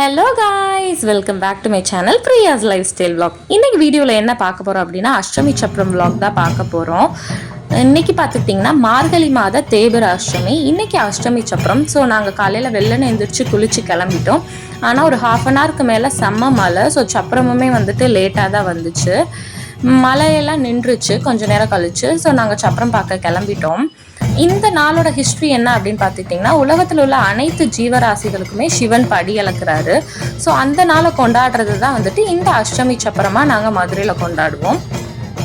Hello guys welcome back to my channel Priya's lifestyle vlog இன்னைக்கு வீடியோவில் என்ன பார்க்க போகிறோம் அப்படின்னா அஷ்டமி சப்ரம் விளாக் தான் பார்க்க போகிறோம் இன்னைக்கு பார்த்துக்கிட்டிங்கன்னா மார்கழி மாத தேபர் அஷ்டமி இன்னைக்கு அஷ்டமி சப்ரம். ஸோ நாங்கள் காலையில் வெள்ளனை எழுந்திரிச்சு குளிச்சு கிளம்பிட்டோம். ஆனால் ஒரு ஹாஃப் அன் ஹவருக்கு மேலே செம்ம மழை. ஸோ சப்ரமுமே வந்துட்டு லேட்டாக தான் வந்துச்சு. மழையெல்லாம் நின்றுச்சு. கொஞ்சம் நேரம் கழிச்சு. ஸோ நாங்கள் சப்ரம் பார்க்க கிளம்பிட்டோம். இந்த நாளோட ஹிஸ்ட்ரி என்ன அப்படின்னு பார்த்துக்கிட்டிங்கன்னா உலகத்தில் உள்ள அனைத்து ஜீவராசிகளுக்குமே சிவன் படி அளக்குறாரு. ஸோ அந்த நாளை கொண்டாடுறது தான் வந்துட்டு இந்த அஷ்டமி சப்பரமாக நாங்கள் மதுரையில் கொண்டாடுவோம்.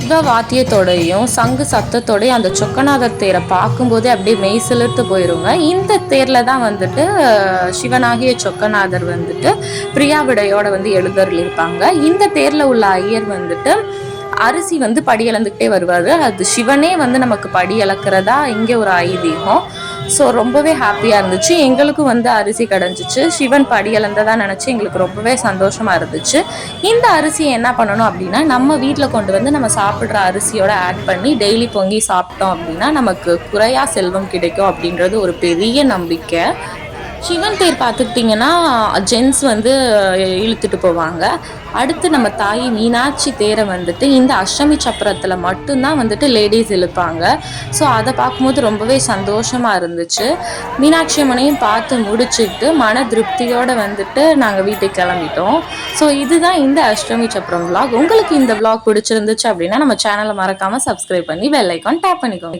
சிவ வாத்தியத்தோடையும் சங்கு சத்தத்தோடையும் அந்த சொக்கநாதர் தேரை பார்க்கும்போதே அப்படியே மெய் சிலிர்த்து போயிருங்க. இந்த தேரில் தான் வந்துட்டு சிவனாகிய சொக்கநாதர் வந்துட்டு பிரியாவிடையோட வந்து எழுதருளிருப்பாங்க இந்த தேரில் உள்ள ஐயர் வந்துட்டு அரிசி வந்து படி இழந்துக்கிட்டே வருவார். அது சிவனே வந்து நமக்கு படி இழக்கிறதா இங்கே ஒரு ஐதீகம். ஸோ ரொம்பவே ஹாப்பியாக இருந்துச்சு. எங்களுக்கும் வந்து அரிசி கிடஞ்சிச்சு. சிவன் படி இழந்ததாக நினச்சி எங்களுக்கு ரொம்பவே சந்தோஷமாக இருந்துச்சு. இந்த அரிசியை என்ன பண்ணணும் அப்படின்னா நம்ம வீட்டில் கொண்டு வந்து நம்ம சாப்பிட்ற அரிசியோட ஆட் பண்ணி டெய்லி பொங்கி சாப்பிட்டோம் அப்படின்னா நமக்கு குறையா செல்வம் கிடைக்கும் அப்படின்றது ஒரு பெரிய நம்பிக்கை. சிவன் தேர் பார்த்துக்கிட்டிங்கன்னா ஜென்ஸ் வந்து இழுத்துட்டு போவாங்க. அடுத்து நம்ம தாய் மீனாட்சி தேரை வந்துட்டு இந்த அஷ்டமி சப்பரத்தில் மட்டும்தான் வந்துட்டு லேடிஸ் இழுப்பாங்க. ஸோ அதை பார்க்கும்போது ரொம்பவே சந்தோஷமாக இருந்துச்சு. மீனாட்சி அம்மனையும் பார்த்து முடிச்சுட்டு மன திருப்தியோடு வந்துட்டு நாங்கள் வீட்டுக்கு கிளம்பிட்டோம். ஸோ இதுதான் இந்த அஷ்டமி சப்பரம் விளாக் உங்களுக்கு இந்த விளாக் பிடிச்சிருந்துச்சு அப்படின்னா நம்ம சேனலை மறக்காமல் சப்ஸ்கிரைப் பண்ணி வெள்ளைக்கான் டேப் பண்ணிக்கோங்க.